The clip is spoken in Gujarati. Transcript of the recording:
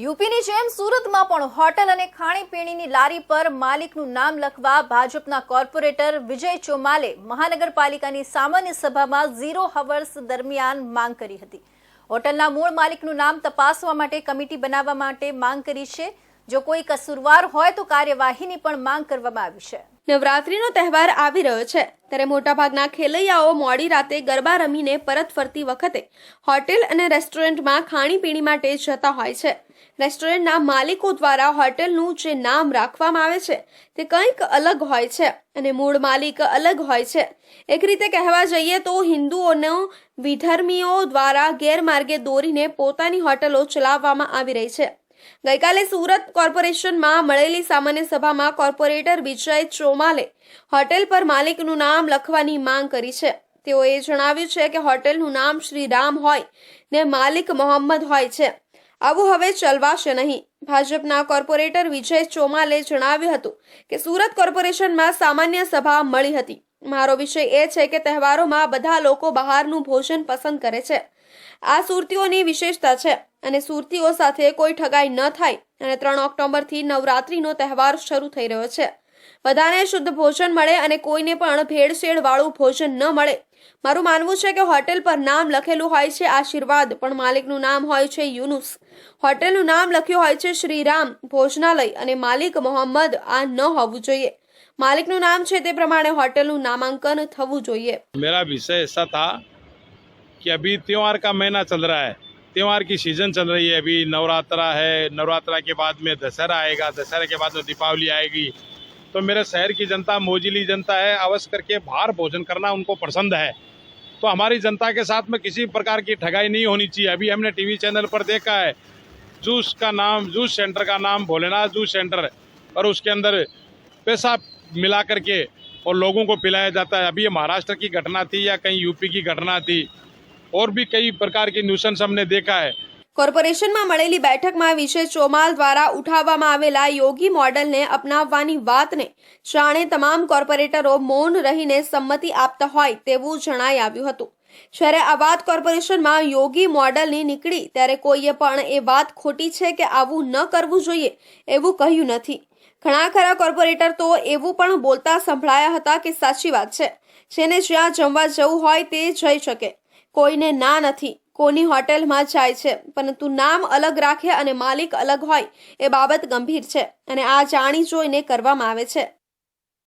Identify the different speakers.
Speaker 1: યુપીની જેમ સુરતમાં પણ હોટલ અને ખાણીપીણીની લારી પર માલિકનું નામ લખવા ભાજપના કોર્પોરેટર વિજય ચોમાલે મહાનગરપાલિકાની સામાન્ય સભામાં ઝીરો હવર્સ દરમિયાન માંગ કરી હતી. હોટલના મૂળ માલિકનું નામ તપાસવા માટે કમિટી બનાવવા માટે માંગ કરી છે. જો કોઈ કસૂરવાર હોય તો કાર્યવાહીની પણ માંગ કરવામાં આવી છે.
Speaker 2: નવરાત્રીનો તહેવાર આવી રહ્યો છે. ત્યારે મોટાભાગના ખેલૈયાઓ મોડી રાતે ગરબા રમીને પરત ફરતી વખતે હોટેલ અને રેસ્ટોરન્ટમાં ખાણીપીણી માટે જતા હોય છે. રેસ્ટોરન્ટના માલિકો દ્વારા હોટેલનું જે નામ રાખવામાં આવે છે, તે કંઈક અલગ હોય છે અને મૂળ માલિક અલગ હોય છે. એક રીતે કહેવા જઈએ તો હિન્દુઓનો વિધર્મીઓ દ્વારા ગેરમાર્ગે દોરીને પોતાની હોટલો ચલાવવામાં આવી રહી છે. ગઈકાલે સુરત કોર્પોરેશનમાં મળેલી સામાન્ય સભામાં કોર્પોરેટર વિજય ચોમાલે હોટેલ પર માલિકનું નામ લખવાની માંગ કરી છે. તેઓએ જણાવ્યું છે કે હોટેલનું નામ શ્રી રામ હોય ને માલિક મોહમ્મદ હોય છે. આવું હવે ચલવાશે નહીં. ભાજપના કોર્પોરેટર વિજય ચોમાલે જણાવ્યું હતું કે સુરત કોર્પોરેશનમાં સામાન્ય સભા મળી હતી. મારો વિષય એ છે કે તહેવારોમાં બધા લોકો બહારનું ભોજન પસંદ કરે છે. આ સુરતીઓની વિશેષતા છે અને સુરતીઓ સાથે કોઈ ઠગાઈ ન થાય અને ત્રણ ઓક્ટોબરથી નવરાત્રીનો તહેવાર શરૂ થઈ રહ્યો છે. બધાને શુદ્ધ ભોજન મળે અને કોઈને પણ ભેળસેળ વાળું ભોજન ન મળે. મારું માનવું છે કે હોટેલ પર નામ લખેલું હોય છે આશીર્વાદ, પણ માલિકનું નામ હોય છે યુનુસ. હોટેલનું નામ લખ્યું હોય છે શ્રીરામ, ભોજનાલય અને માલિક મોહમ્મદ. આ ન હોવું જોઈએ. માલિકનું નામ છે તે પ્રમાણે હોટેલનું નામાંકન થવું જોઈએ.
Speaker 3: મેરા વિષય એસા થા कि अभी त्यौहार का महीना चल रहा है। त्यौहार की सीज़न चल रही है अभी। नवरात्रा है। नवरात्रा के बाद में दशहरा आएगा। दशहरा के बाद में दीपावली आएगी। तो मेरे शहर की जनता, मोजिली जनता है, अवश्य करके बाहर भोजन करना उनको पसंद है। तो हमारी जनता के साथ में किसी प्रकार की ठगाई नहीं होनी चाहिए। अभी हमने टीवी चैनल पर देखा है। जूस का नाम, जूस सेंटर का नाम, भोलेनाथ जूस सेंटर और उसके अंदर पैसा मिला करके और लोगों को पिलाया जाता है। अभी ये महाराष्ट्र की घटना थी या कहीं यूपी की घटना थी। और भी कई प्रकार की न्यूसेंस हमने देखा है
Speaker 2: કોર્પોરેશનમાં મળેલી બેઠકમાં વિજય ચોમાલ દ્વારા ઉઠાવવામાં આવેલા યોગી મોડલને અપનાવવાની વાતને જાણે તમામ કોર્પોરેટરો મૌન રહીને સંમતિ આપતા હોય તેવું જણાઈ આવ્યું હતું જ્યારે આ વાત કોર્પોરેશનમાં યોગી મોડલની નીકળી ત્યારે કોઈએ પણ એ વાત ખોટી છે કે આવું ન કરવું જોઈએ એવું કહ્યું નથી ઘણા ખરા કોર્પોરેટર તો એવું પણ બોલતા સંભળાયા હતા કે સાચી વાત છે જેને જ્યાં જમવા જવું હોય તે જઈ શકે કોઈને ના નથી. કોની હોટેલમાં જાય છે પરંતુ નામ અલગ રાખે અને માલિક અલગ હોય, એ બાબત ગંભીર છે અને આ જાણી જોઈને કરવામાં આવે છે.